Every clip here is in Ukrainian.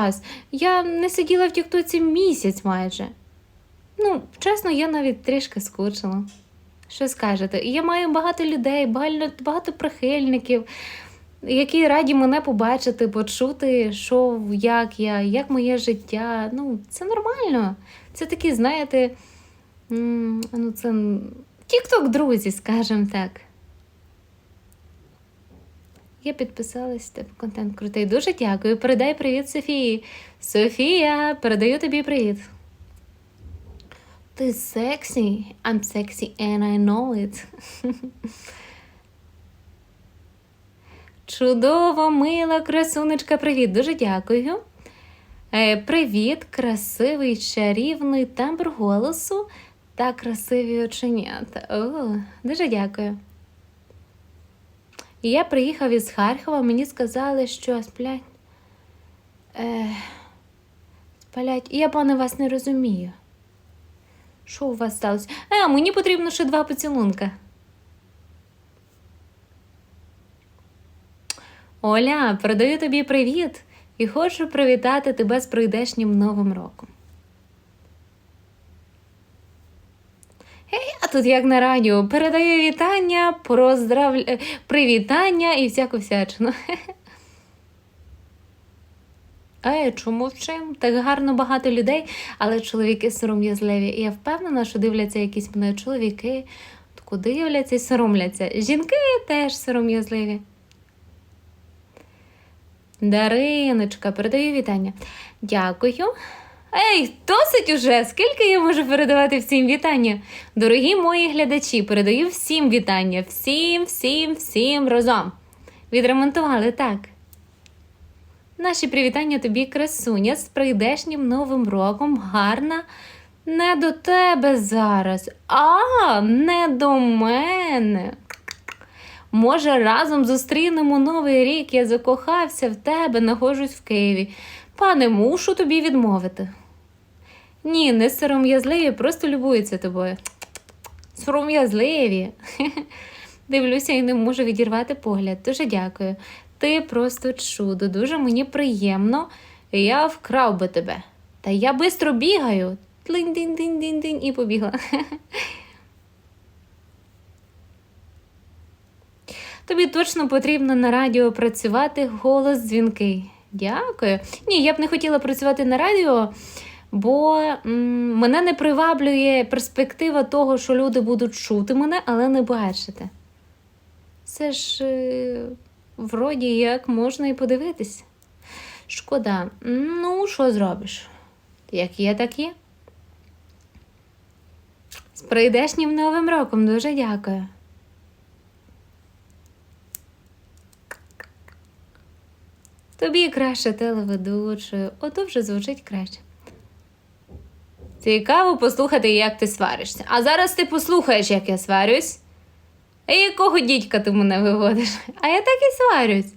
час. Я не сиділа в Тіктоці місяць майже. Ну, чесно, я навіть трішки скучила. Що скажете? Я маю багато людей, багато, прихильників, які раді мене побачити, почути, що, як я, як моє життя. Ну, це нормально. Це такі, знаєте, ну, це тік-ток друзі, скажімо так. Я підписалась, типу, контент крутий. Дуже дякую. Передай привіт Софії. Софія, передаю тобі привіт. Ти сексі. I'm sexy and I know it. Чудово, мила красунечка, привіт, дуже дякую. Е, привіт, красивий, чарівний тембр голосу та красиві оченята. О, дуже дякую. І я приїхав із Харкова, мені сказали, що сплять. Е, сплять. Я, пане, вас не розумію. Що у вас сталося? А, мені потрібно ще два поцілунка. Оля, передаю тобі привіт і хочу привітати тебе з прийдешнім Новим роком. Гей, а тут як на радіо, передаю вітання, поздрав... е, привітання і всяку всячину. Е, чому мовчим? Так гарно багато людей, але чоловіки сором'язливі. І я впевнена, що дивляться якісь мене чоловіки, куди дивляться і соромляться. Жінки теж сором'язливі. Дариночка, передаю вітання. Дякую. Ей, досить уже! Скільки я можу передавати всім вітання? Дорогі мої глядачі, передаю всім вітання. Всім, всім, всім разом. Відремонтували так. Наші привітання тобі, красуня, з прийдешнім новим роком. Гарна. Не до тебе зараз, а не до мене. Може, разом зустрінемо новий рік, я закохався в тебе, нахожусь в Києві. Пане, мушу тобі відмовити. Ні, не сором'язливі, просто любуються тобою. Сором'язливі. Дивлюся і не можу відірвати погляд. Дуже дякую. Ти просто чудо, дуже мені приємно. Я вкрав би тебе. Та я бистро бігаю. Тлинь-динь-динь-динь-динь і побігла. Тобі точно потрібно на радіо працювати голос дзвінкий. Дякую. Ні, я б не хотіла працювати на радіо, бо м, мене не приваблює перспектива того, що люди будуть чути мене, але не бачити. Це ж е, вроді як можна і подивитись. Шкода. Ну, що зробиш? Як є, так є. З прийдешнім новим роком дуже дякую. Тобі краще телеведучою, ото вже звучить краще. Цікаво послухати, як ти сваришся. А зараз ти послухаєш, як я сварюсь. А якого дідька ти мене виводиш? А я так і сварюсь.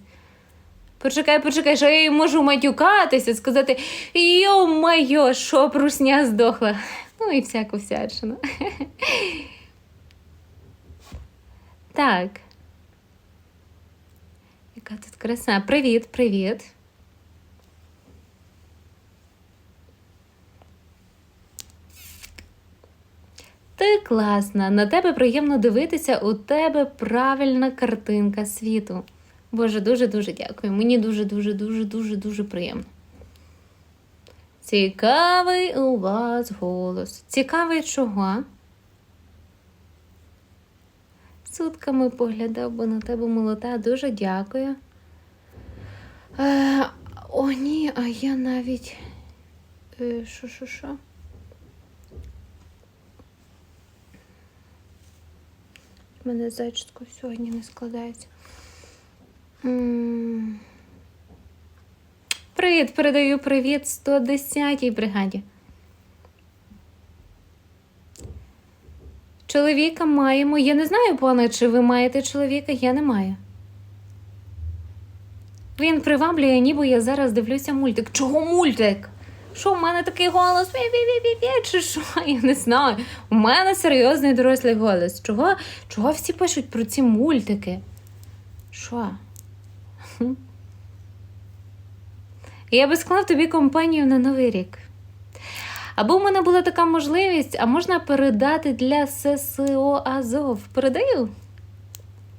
Почекай, почекай, що я їй можу матюкатися, сказати йо-майо, що прусня здохла. Ну і всяку всячину. Так. Яка тут краса. Привіт, привіт. Ти класна, на тебе приємно дивитися, у тебе правильна картинка світу. Боже, дуже-дуже дякую. Мені дуже-дуже-дуже-дуже дуже приємно. Цікавий у вас голос. Цікавий чого? Сутками поглядав би на тебе молота. Дуже дякую. Е, о, ні, а я навіть. Е, Мене зачіску сьогодні не складається. Привіт, передаю привіт 110-й бригаді. Чоловіка маємо. Я не знаю, пане, чи ви маєте чоловіка, я не маю. Він приваблює, ніби я зараз дивлюся мультик. Чого мультик? Що, в мене такий голос? Чи що? Я не знаю. У мене серйозний дорослий голос. Чого, чого всі пишуть про ці мультики? Що? Я би склав тобі компанію на Новий рік. Або в мене була така можливість, а можна передати для ССО Азов. Передаю?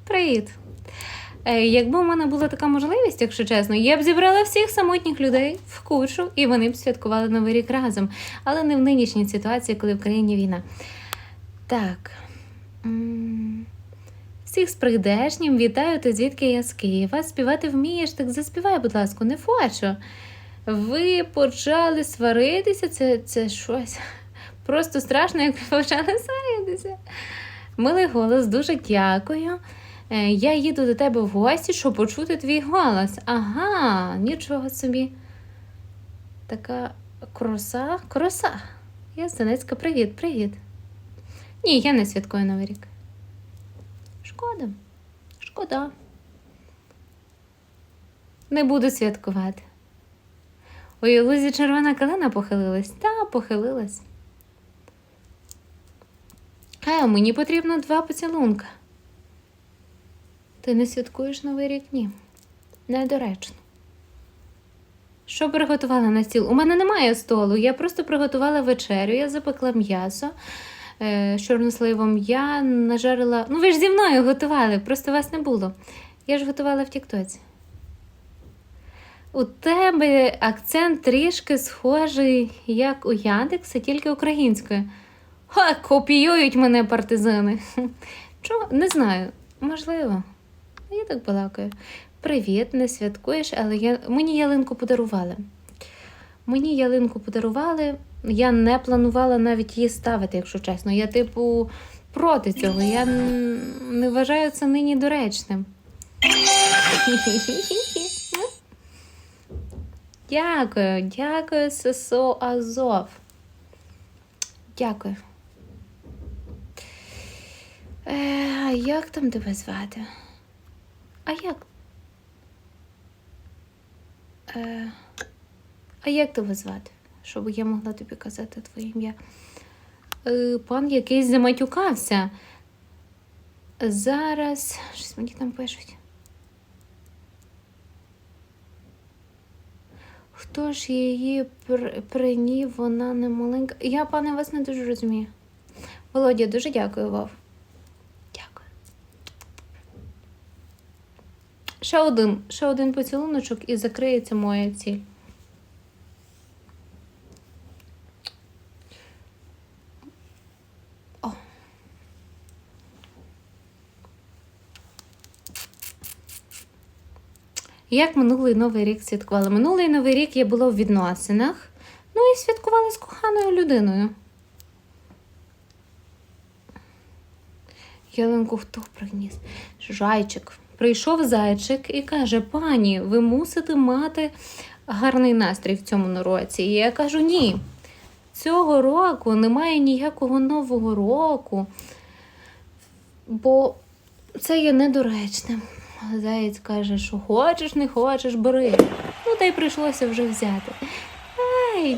Привіт. Е, Якби у мене була така можливість, якщо чесно, я б зібрала всіх самотніх людей в кучу, і вони б святкували Новий рік разом. Але не в нинішній ситуації, коли в країні війна. Так. Всіх з прийдешнім вітаю, ти звідки я з Києва. Співати вмієш, так заспівай, будь ласка, не фочу. Ви почали сваритися, це, це щось. Просто страшно, як ви почали сваритися. Милий голос, дуже дякую. Е, Я їду до тебе в гості, щоб почути твій голос. Ага, нічого собі. Така кроса, кроса. Я з Донецька, привіт, привіт. Ні, я не святкую Новий рік. Шкода. Шкода. Не буду святкувати. У лузі червона калина похилилась. Та, похилилась. Е, мені потрібно два поцілунка. Ти не святкуєш Новий рік? Ні. Недоречно. Що приготувала на стіл? У мене немає столу. Я просто приготувала вечерю, я запекла м'ясо е, з чорносливом. Я нажарила. Ну, ви ж зі мною готували, просто вас не було. Я ж готувала в Тіктоці. У тебе акцент трішки схожий, як у Яндекса, тільки українською. Ха, копіюють мене партизани. Чого? Не знаю. Можливо. Я так балакаю. Привіт, не святкуєш, але я... мені ялинку подарували. Мені ялинку подарували. Я не планувала навіть її ставити, якщо чесно. Я, типу, проти цього. Я не вважаю це нині доречним. Дякую, дякую, ССО Азов. Дякую. Е, як там тебе звати? А як? Е, а як тебе звати? Щоб я могла тобі казати твоє ім'я? Е, пан якийсь заматюкався. Зараз. Щось мені там пишуть. Хто ж її пр- прийнів, вона не маленька. Я, пане, вас не дуже розумію. Володя, дуже дякую, Вов. Ще один, ще один поцілуночок і закриється моя ціль. Як минулий новий рік святкували? Минулий новий рік я була в відносинах, ну і святкувала з коханою людиною. Ялинку хто приніс? Зайчик. Прийшов зайчик і каже: пані, ви мусите мати гарний настрій в цьому році. І я кажу: ні. Цього року немає ніякого нового року, бо це є недоречним. Заєць каже, що хочеш, не хочеш, бери. Ну, та й прийшлося вже взяти. Ай,